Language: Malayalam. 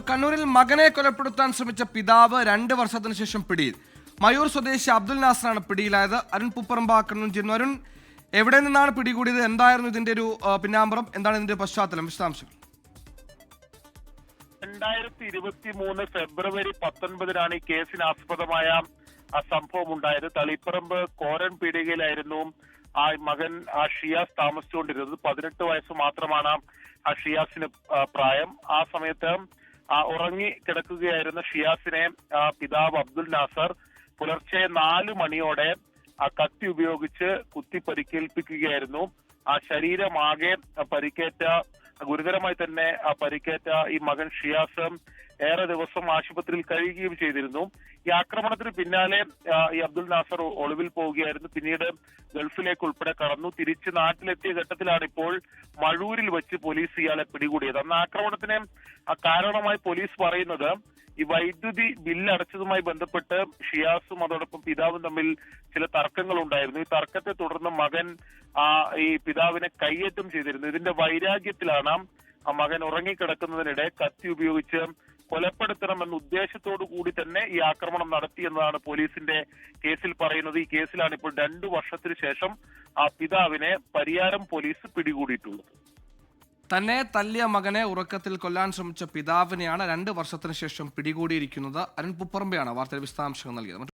കണ്ണൂരിൽ മകനെ കൊലപ്പെടുത്താൻ ശ്രമിച്ച പിതാവ് രണ്ട് വർഷത്തിന് ശേഷം പിടിയിൽ. മയൂർ സ്വദേശി അബ്ദുൽ നാസറാണ് പിടിയിലായത്. അരുൺ പുപ്പറമ്പ കണ്ണൂർ അരുൺ എവിടെ നിന്നാണ് പിടികൂടിയത്? എന്തായിരുന്നു ഇതിന്റെ ഒരു പിന്നാമ്പറം? എന്താണ് ഇതിന്റെ പശ്ചാത്തലം? വിശദാംശങ്ങൾ. രണ്ടായിരത്തി ഇരുപത്തി മൂന്ന് ഫെബ്രുവരി പത്തൊൻപതിനാണ് ഈ കേസിന് ആസ്പദമായ സംഭവം ഉണ്ടായത് തളിപ്പറമ്പ് കോരൻ പീടികയിലായിരുന്നു ആ മകൻ ആ ഷിയാസ് താമസിച്ചുകൊണ്ടിരുന്നത്. പതിനെട്ട് വയസ്സ് മാത്രമാണ് ആ ഷിയാസിന് പ്രായം. ആ സമയത്ത് ഉറങ്ങി കിടക്കുകയായിരുന്ന ഷിയാസിനെ പിതാവ് അബ്ദുൽ നാസർ പുലർച്ചെ നാല് മണിയോടെ ആ കത്തി ഉപയോഗിച്ച് കുത്തി പരിക്കേൽപ്പിക്കുകയായിരുന്നു. ആ ശരീരമാകെ പരിക്കേറ്റ ഗുരുതരമായി തന്നെ ആ പരിക്കേറ്റ ഈ മകൻ ഷിയാസ് ഏറെ ദിവസം ആശുപത്രിയിൽ കഴിയുകയും ചെയ്തിരുന്നു. ഈ ആക്രമണത്തിന് പിന്നാലെ ഈ അബ്ദുൽ നാസർ ഒളിവിൽ പോവുകയായിരുന്നു. പിന്നീട് ഗൾഫിലേക്ക് ഉൾപ്പെടെ കടന്നു. തിരിച്ച് നാട്ടിലെത്തിയ ഘട്ടത്തിലാണ് ഇപ്പോൾ മഴൂരിൽ വെച്ച് പോലീസ് ഇയാളെ പിടികൂടിയത്. അന്ന് ആക്രമണത്തിന് കാരണമായി പോലീസ് പറയുന്നത് ഈ വൈദ്യുതി ബില്ല് അടച്ചതുമായി ബന്ധപ്പെട്ട് ഷിയാസും അതോടൊപ്പം പിതാവും തമ്മിൽ ചില തർക്കങ്ങൾ ഉണ്ടായിരുന്നു ഈ തർക്കത്തെ തുടർന്ന് മകൻ ആ ഈ പിതാവിനെ കയ്യേറ്റം ചെയ്തിരുന്നു. ഇതിന്റെ വൈരാഗ്യത്തിലാണ് ആ മകൻ ഉറങ്ങിക്കിടക്കുന്നതിനിടെ കത്തി ഉപയോഗിച്ച് കൊലപ്പെടുത്തണമെന്ന ഉദ്ദേശത്തോടു കൂടി തന്നെ ഈ ആക്രമണം നടത്തി എന്നതാണ് പോലീസിന്റെ കേസിൽ പറയുന്നത്. ഈ കേസിലാണ് ഇപ്പോൾ രണ്ടു വർഷത്തിന് ശേഷം ആ പിതാവിനെ പരിയാരം പോലീസ് പിടികൂടിയിട്ടുള്ളത്. തന്നെ തല്ലിയ മകനെ ഉറക്കത്തിൽ കൊല്ലാൻ ശ്രമിച്ച പിതാവിനെയാണ് രണ്ട് വർഷത്തിന് ശേഷം പിടികൂടിയിരിക്കുന്നത്. അരുൺ പുപ്പറമ്പയാണ് വാർത്തയുടെ വിശദാംശങ്ങൾ നൽകിയത്.